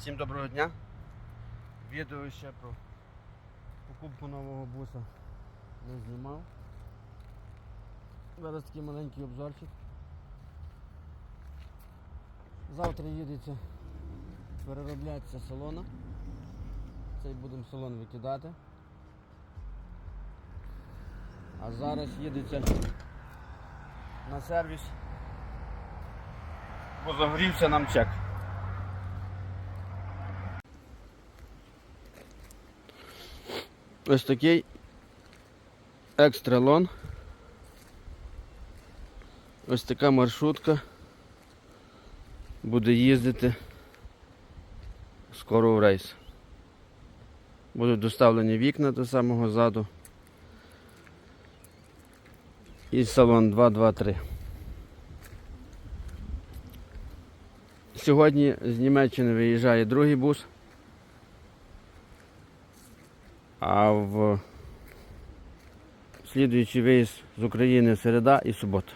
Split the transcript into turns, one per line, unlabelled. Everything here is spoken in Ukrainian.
Всім доброго дня. Відео ще про покупку нового буса не знімав. Зараз такий маленький обзорчик. Завтра їдеться переробляється салона. Цей будемо салон викидати. А зараз їдеться на сервіс. Бо загорівся нам чек. Ось такий екстралон. Ось така маршрутка буде їздити скоро в рейс. Будуть доставлені вікна до самого заду. І салон 223. Сьогодні з Німеччини виїжджає другий бус. А в слідуючий виїзд з України середа і субота.